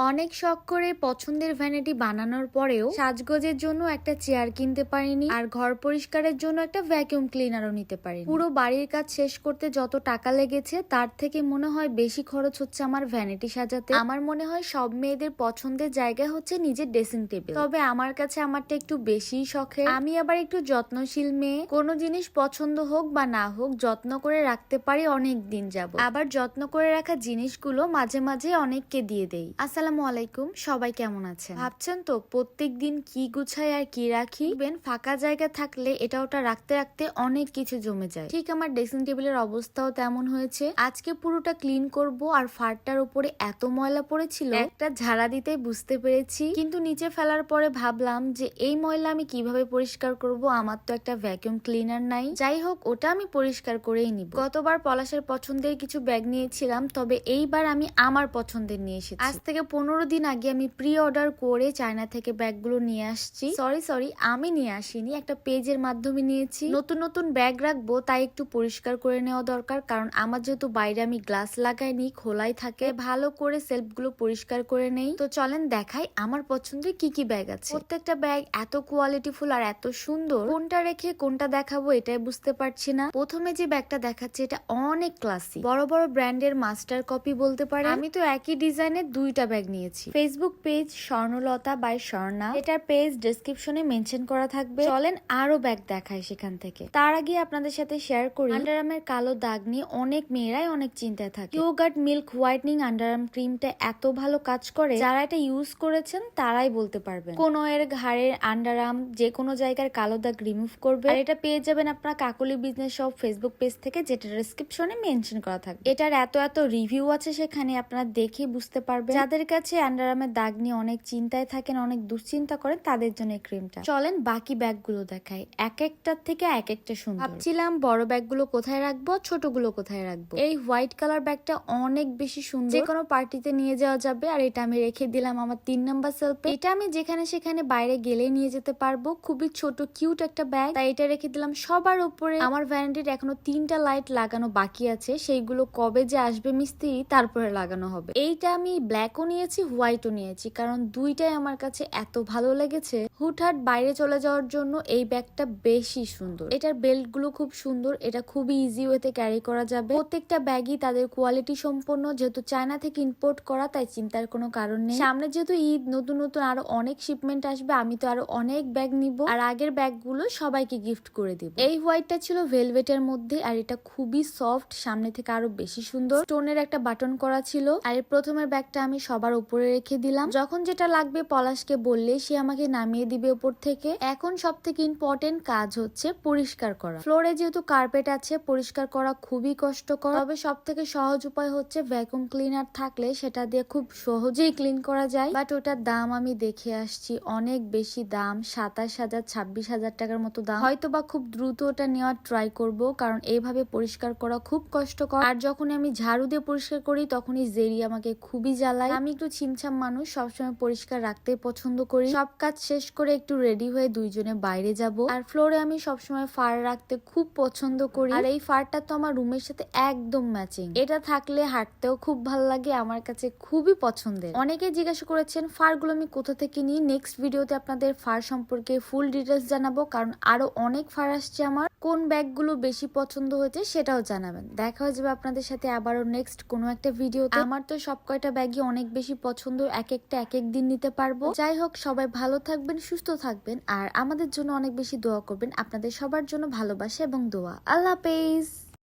অনেক শখ করে পছন্দের ভ্যানিটি বানানোর পরেও সাজগোজের জন্য একটা চেয়ার কিনতে পারিনি আর ঘর পরিষ্কারের জন্য একটা ভ্যাকুয়াম ক্লিনারও নিতে পারিনি। পুরো বাড়ির কাজ শেষ করতে যত টাকা লেগেছে, তার থেকে মনে হয় বেশি খরচ হচ্ছে আমার ভ্যানিটি সাজাতে। আমার মনে হয় সব মেয়েদের পছন্দের জায়গা হচ্ছে নিজের ড্রেসিং টেবিল তবে আমার কাছে আমারটা একটু বেশি শখের। আমি আবার একটু যত্নশীল মেয়ে। কোনো জিনিস পছন্দ হোক বা না হোক, যত্ন করে রাখতে পারি অনেক দিন যাব আবার যত্ন করে রাখা জিনিসগুলো মাঝে মাঝে অনেককে দিয়ে দেই। আসসালামু আলাইকুম, সবাই কেমন আছেন? ভাবছেন তো প্রত্যেক দিন কি গুছাই আর কি রাখি? বেন ফাঁকা জায়গা থাকলে এটা ওটা রাখতে রাখতে অনেক কিছু জমে যায়। ঠিক আমার ড্রেসিং টেবিলের অবস্থাও তেমন হয়েছে। আজকে পুরোটা ক্লিন করব আর ফারটার উপরে এত ময়লা পড়েছিল, একটা ঝাড়া দিতে বুঝতে পেরেছি। কিন্তু নিচে ফেলার পরে ভাবলাম যে এই ময়লা আমি কীভাবে পরিষ্কার করব, আমার তো একটা ভ্যাকুয়াম ক্লিনার নাই। যাই হোক, ওটা আমি পরিষ্কার করেই নিব। গতবার পলাশের পছন্দের কিছু ব্যাগ নিয়েছিলাম, তবে এইবার আমি আমার পছন্দের নিয়ে এসেছি। আজ থেকে পনেরো দিন আগে আমি প্রি অর্ডার করে চায়না থেকে ব্যাগগুলো নিয়ে আসছি। সরি সরি আমি নিয়ে আসিনি, একটা পেজের মাধ্যমে নিয়েছি। নতুন নতুন ব্যাগ রাখব, তাই একটু পরিষ্কার করে নেওয়া দরকার, কারণ আমার যেহেতু বাইরে আমি গ্লাস লাগাইনি, খোলাই থাকে, ভালো করে সেলফগুলো পরিষ্কার করে নেই। তো চলেন দেখাই আমার পছন্দের কি কি ব্যাগ আছে। প্রত্যেকটা ব্যাগ এত কোয়ালিটিফুল আর এত সুন্দর, কোনটা রেখে কোনটা দেখাবো এটাই বুঝতে পারছি না। প্রথমে যে ব্যাগটা দেখাচ্ছে, এটা অনেক ক্লাসি বড় বড় ব্র্যান্ডের মাস্টার কপি বলতে পারে আমি তো একই ডিজাইনের দুইটা ব্যাগ নিয়েছি। Facebook page Swarnalata by Swarna. এটার পেজ ডেসক্রিপশনে মেনশন করা থাকবে। চলেন আরও ব্যাগ দেখায় সেখান থেকে। তার আগে আপনাদের সাথে শেয়ার করি। আন্ডারআর্মের কালো দাগ নিয়ে অনেক মেয়েরাই অনেক চিন্তায় থাকে। ইয়োগার্ট মিল্ক হোয়াইটনিং আন্ডারআর্ম ক্রিমটা এত ভালো কাজ করে, যারা এটা ইউজ করেছেন তারাই বলতে পারবেন। কোন এর ঘাড়ের আন্ডারআর্ম যে কোনো জায়গার কালো দাগ রিমুভ করবে। আর এটা পেয়ে যাবেন আপনার কাকলি বিজনেস সব ফেসবুক পেজ থেকে, যেটা ডেসক্রিপশনে মেনশন করা থাকবে। এটার এত এত রিভিউ আছে সেখানে আপনারা দেখে বুঝতে পারবেন। যাদের কাছে আন্ডারআর্মের দাগ নিয়ে অনেক চিন্তায় থাকেন অনেক দুশ্চিন্তা করেন তাদের জন্য এই ক্রিমটা চলেন বাকি ব্যাগগুলো দেখাই। এক একটার থেকে এক একটা সুন্দর। ভাবছিলাম বড় ব্যাগগুলো কোথায় রাখব ছোটগুলো কোথায় রাখব? এই হোয়াইট কালার ব্যাগটা অনেক বেশি সুন্দর। যে কোনো পার্টিতে নিয়ে যাওয়া যাবে আর এটা আমি রেখে দিলাম আমার তিন নাম্বার সেলফে এটা আমি যেখানে সেখানে বাইরে গেলে নিয়ে যেতে পারব। খুবই ছোট কিউট একটা ব্যাগ তাই এটা রেখে দিলাম সবার উপরে। আমার ভ্যানিটির এখনও তিনটা লাইট লাগানো বাকি আছে। সেইগুলো কবে যে আসবে মিস্ত্রি তারপরে লাগানো হবে। এইটা আমি ব্ল্যাকও নিয়েছি হোয়াইটও নিয়েছি। কারণ দুইটাই আমার কাছে এত ভালো লেগেছে। হুটহাট বাইরে চলে যাওয়ার জন্য এই ব্যাগটা বেশি সুন্দর। এটার বেল্টগুলো খুব সুন্দর, এটা খুবই ইজি ওয়েতে ক্যারি করা যাবে। প্রত্যেকটা ব্যাগই তাদের কোয়ালিটি সম্পন্ন, যেহেতু চায়না থেকে ইম্পোর্ট করা, তাই চিন্তার কোনো কারণ নেই। সামনে যেহেতু ঈদ, নতুন নতুন আরও অনেক শিপমেন্ট আসবে, আমি তো আরও অনেক ব্যাগ নিব। আর আগের ব্যাগগুলো সবাইকে গিফট করে দিব। এই হোয়াইটটা ছিল ভেলভেটের মধ্যে, আর এটা খুবই সফট সামনে থেকে আরও বেশি সুন্দর। স্টোনের একটা বাটন করা ছিল, আর প্রথমের ব্যাগটা আমি সবার উপরে রেখে দিলাম। যখন যেটা লাগবে পলাশকে বললে, সে আমাকে নামিয়ে দিবে উপর থেকে। এখন সব থেকে ইম্পর্টেন্ট কাজ হচ্ছে পরিষ্কার করা। ফ্লোরে যেহেতু কার্পেট আছে, পরিষ্কার করা খুবই কষ্টকর। তবে সব থেকে সহজ উপায় হচ্ছে ভ্যাকুম ক্লিনার থাকলে সেটা দিয়ে খুব সহজেই ক্লিন করা যায়। বাট ওটার দাম আমি দেখে আসছি, অনেক বেশি দাম, সাতাশ হাজার, ছাব্বিশ হাজার টাকার মতো দাম। হয়তো বা খুব দ্রুত ওটা নেওয়ার ট্রাই করব, কারণ এইভাবে পরিষ্কার করা খুব কষ্টকর। আর যখন আমি ঝাড়ু দিয়ে পরিষ্কার করি, তখনই জেরি আমাকে খুবই জ্বালায়। আমি একটু ছিমছাম মানুষ, সবসময় পরিষ্কার রাখতে পছন্দ করি। সব কাজ শেষ করে একটু রেডি হয়ে দুইজনে বাইরে যাব। আর ফ্লোরে আমি সবসময় ফার রাখতে খুব পছন্দ করি। আর এই ফারটা তো আমার রুমের সাথে একদম ম্যাচিং এটা থাকলে হাঁটতেও খুব ভালো লাগে, আমার কাছে খুবই পছন্দের। অনেকে জিজ্ঞাসা করেছেন ফারগুলো আমি কোথা থেকে নিই? নেক্সট ভিডিওতে আপনাদের ফার সম্পর্কে ফুল ডিটেলস জানাব, কারণ আরও অনেক ফার আসছে আমার। কোন ব্যাগগুলো বেশি পছন্দ হয়েছে সেটাও জানাবেন। দেখা হয়ে যাবে আপনাদের সাথে আবারও নেক্সট কোনো একটা ভিডিওতে আমার তো সব কয়টা ব্যাগই অনেক বেশি পছন্দ, এক একটা এক এক দিন নিতে পারব। যাই হোক, সবাই ভালো থাকবেন সুস্থ থাকবেন আর আমাদের জন্য অনেক বেশি দোয়া করবেন। আপনাদের সবার জন্য ভালোবাসা এবং দোয়া। আল্লাহ হাফেজ।